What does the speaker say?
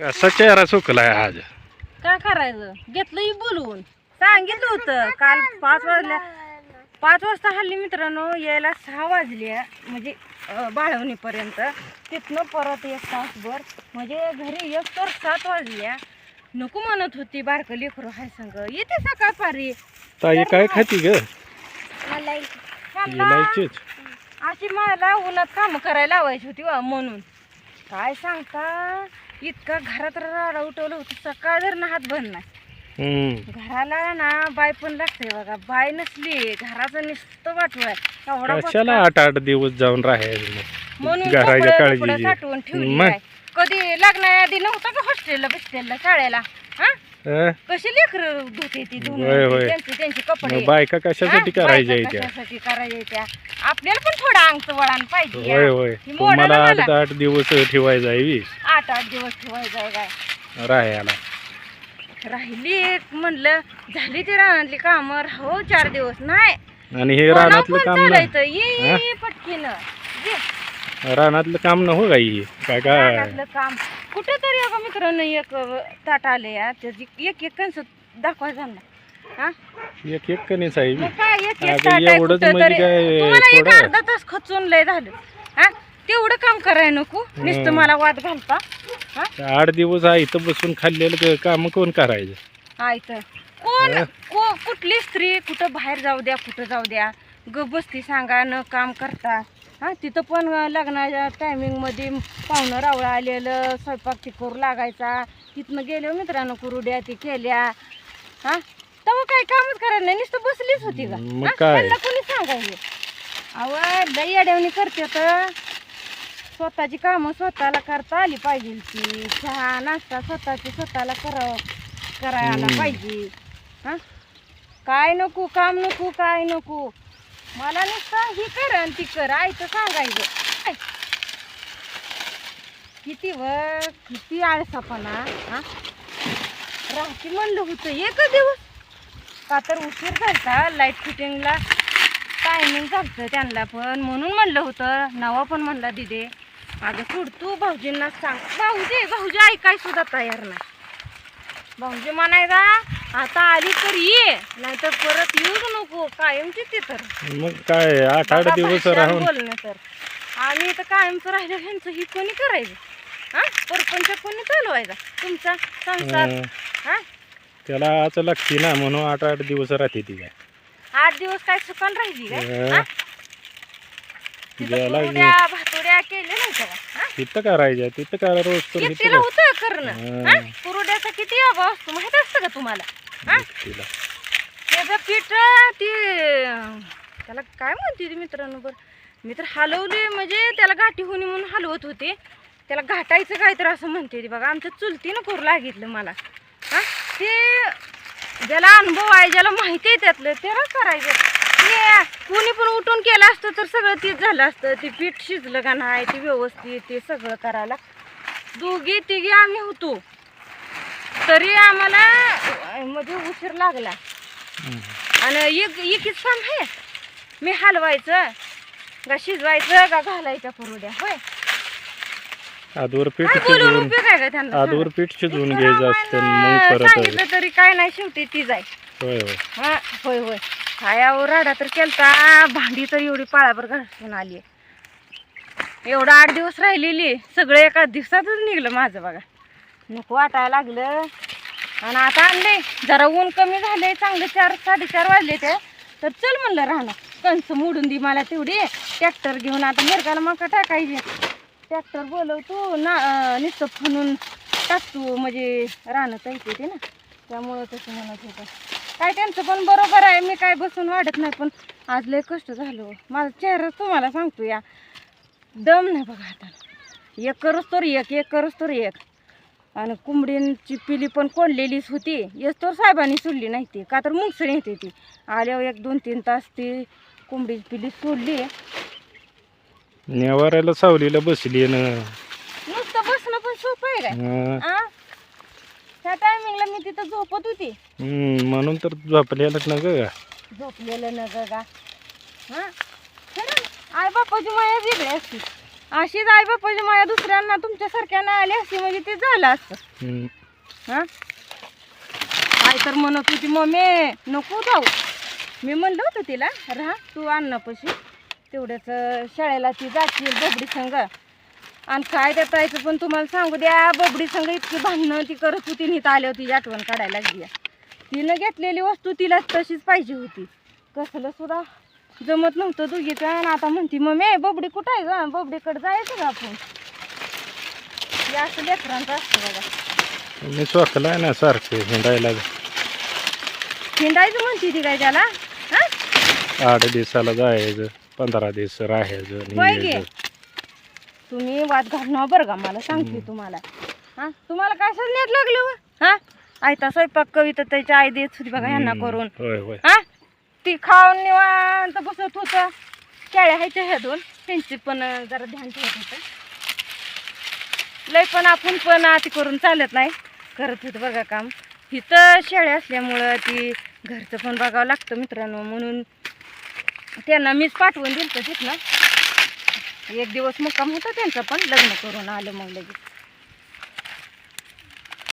कसा चेहरा सुकलाय आज. काय करायचं? घेतलं ही बोलवून. सांगितलं होतं काल पाच वाजल्या पाच वाजता हल्ली मित्रांनो यायला सहा वाजल्या म्हणजे अं, बाळवणीपर्यंत. तिथनं परत एक तासभर म्हणजे घरी एक तर सात वाजल्या. नको म्हणत होती बारकं लेकरू हाय संग. येते सकाळ पारी ताई काय खाती ग? त्यांना इलायचीच. अशी मला उन्हात काम करायला लावायची होती वा म्हणून. काय सांगता? इतका घरात राडा उठवलं होतं सकाळ जर ना हात बंद नाही हम्म घराला ना बाय पण लागते बघा बाय नसली घराचं नुसतं वाटवाय एवढा कशाला. आठ आठ दिवस जाऊन राहायचं मग? म्हणून घराच्या कपडे- काळजीची. कपडे साठवून ठेवली मग? कधी लग्नाआधी नव्हता का हॉस्टेलला बिस्टेलला शाळेला हा? कशी लेकर धुते ती धुवून होय, होय. त्यांची त्यांची कपडे मग बायका कशासाठी हा? करायच्या बायका त्या कशासाठी करायच्या त्या आपल्याला पण थोडं अंगचं वळण पाहिजे होय ही तुम्हाला आठ. आठ दिवस ठेवायचं आहे बी आठ आठ दिवस ठेवायचं काय राहायला. राहिली एक म्हणलं झाली ती रानातली कामं राहो चार दिवस. नाही. आणि हे रानातलं काम चालायचं. ये पटकीनं. रानातलं काम न हो? गाई काय काय? रानातलं काम. कुठं तरी अगं मित्रांनो एक ताट आले या त्याची एक एक कंस दाखवायचं ना हा? एक एक कणीस आहे बी. मग काय एक एक अगं, ताट आहे एवढंच कुठं म्हणजे तरी काय तुम्हाला एक थोडं? अर्धा तास खचून लय झालं. हा? तेवढं काम करायला नको. नुसतं. मला वाद घालता. हा? आठ दिवस आहे इथं बसून खाल्लेलं काम कोण करायचं? आयतं कोण? को कुठली स्त्री कुठं बाहेर जाऊ द्या कुठं जाऊ द्या. ग बसती सांगा न काम करता. हा तिथं पण लग्नाच्या टायमिंगमध्ये पाहुणं रावळं आलेलं स्वयंपाक ती करू लागायचा. तिथनं गेलो मित्रांनो कुरुड्या ती केल्या. हा? तेव्हा काही कामच करायला नाही नुसतं बसलीच होती का मग हा? काय? त्यांना कोणी सांगायचं? अव लई अडवणी करते तर. स्वतःची कामं स्वतःला करता आली पाहिजे. ती चहा नाश्ता स्वतःची स्वतःला करावं करायला. पाहिजे. हा? काय नको काम नको काय नको. मला नुसतं ही कर आणि ती कर आयचं सांगायचं? किती व किती आळसापणा हा? राहती म्हणलं होतं एकच दिवस. का तर उशीर झालता लाइट फिटिंगला टायमिंग झालतं त्यांना पण. म्हणून म्हणलं होतं नवा पण म्हणला दिदे. अगं सोड तू भाऊजींना सांग. भाऊजी भाऊजी ऐकाय सुद्धा तयार नाही. भाऊजी म्हणायचा आता आली तर ये नाहीतर परत येऊच नको कायमची ते तर. मग काय आठ आठ दिवस राहून. बोलणं तर. आम्ही तर कायमचं राहिलं ह्यांचं ही कोणी करायचं? हा? परपंच कोणी चालवायचा तुमचा संसार? हा? त्याला आज लागते ना म्हणून आठ आठ दिवस राहते ती काय. आठ दिवस काय सुकान राहिली काय? हा? द्यायला भातोड्या केल्या नाही? तिथं करायच्या तिथं करा रोज तर एकटीला इथं होतं करणं? हा. कुरड्याचा किती अभाव असतो माहीत असतं का तुम्हाला? हा? तिला त्याचं पीठ ती त्याला काय म्हणते ती मित्रांनो बरं? मी तर हलवले म्हणजे त्याला गाठी होणी म्हणून हलवत होते. त्याला घाटायचं काय तर असं म्हणते ती बघा. आमच्या चुलतीनं करू लागितलं मला. हा? ते ज्याला अनुभव आहे ज्याला माहिती आहे त्यातलं त्याला करायचं. ते कोणी पण केलं असतं तर सगळं तीच झालं असतं. ते पीठ शिजलं का नाही ते व्यवस्थित ते सगळं करायला. दोघी तिघी आम्ही होतो. तरी आम्हाला म्हणजे उशीर लागला. आणि एक एकच काम आहे मी हलवायचं का शिजवायचं का घालायच्या कुरड्या होय. आधवर पीठ शिजवून पीठ घ्यायचं असतं मग रामायण परत सांगितलं तरी काय नाही शेवटी ती जाय. होय होय. हा होय होय. खायावर राडा तर केलता. भांडी तर एवढी पाळाभर घासून आली. एवढं आठ दिवस राहिलेली. सगळं एका दिवसातच निघलं माझं बघा. नको वाटायला लागलं. आणि आता आणले जरा ऊन कमी झाले चांगले चार साडेचार वाजले ते तर चल म्हणलं राहणं. कंस मोडून दे मला तेवढी. ट्रॅक्टर घेऊन आता मिरगाला मका टाकायची. ट्रॅक्टर बोलवतो. ना नुसतं फणून टाकतो. म्हणजे राहणं येते ते ना. त्यामुळं तसं म्हणत होतं. काय त्यांचं पण बरोबर आहे. मी काय बसून वाढत नाही पण आज लय कष्ट झालं माझा चेहरा तुम्हाला सांगतो या. दम नाही बघा आता. एक करूच तर एक एक करूच तर एक. आणि कोंबडींची पिली पण कोंडलेलीच होती. येस तर साहेबांनी सोडली नाही ती. का तर मुंगसणी येते ती. आल्यावर एक दोन तीन तास ती कोंबडीची पिली सोडली. नेवाऱ्याला सावलीला बसली ना. नुसतं बसणं पण सोपं आहे काय? हं. आ? त्या टायमिंगला मी तिथं झोपत होती. हम्म, म्हणून तर झोपलेलं ना ग. झोपलेलं न ग गा. हा? खरं आई बापाची माया वेगळी असते. अशीच आई बापाची माया दुसऱ्यांना तुमच्यासारख्यांना आली असती म्हणजे ते झालं असतं. हम्म. हा? काय तर म्हणत होती मम्मी नको जाऊ. मी म्हणलं होतं तिला राहा तू अन्नापाशी. तेवढ्याच शाळेला ती जातील बबडी संघ. आणि काय त्या ताईचं पण तुम्हाला सांगू द्या बबडी संघ इतकी भांडणं ती करत होती नीत आली होती आठवण काढायला लागली तिनं घेतलेली वस्तू तिला तशीच पाहिजे होती. कसलं सुद्धा जमत नव्हतं दोघीचं. आणि आता म्हणती मम्मी बबडी कुठं आहे ग? बबडीकडे जायचं का आपण. हे असं लेकरांचं असतं बघा. मी स्वखलाय ना सारखं हिंडायला. हिंडायचं म्हणते ती काय त्याला? आठ दिवसाला जायचं पंधरा दिवस राहायचं. तुम्ही वाद घालणं बरं का मला सांगते तुम्हाला. हा तुम्हाला काय नेट लागलं व? हा? आयता स्वयंपाक कविता त्याची आई देत होती बघा यांना हम्म. करून. हा? ती खाऊन निवांत बसत होतं. केळ्या ह्याच्या ह्या दोन त्यांची पण जरा ध्यान ठेवत होतं. लय पण आपण पण आती करून चालत नाही करत होतं बघा काम. इथं शेळ्या असल्यामुळं ती घरचं पण बघावं लागतं मित्रांनो म्हणून त्यांना मीच पाठवून दिलं तिथनं. एक दिवस मुक्काम होता त्यांचा पण लग्न करून आलं मग लगेच.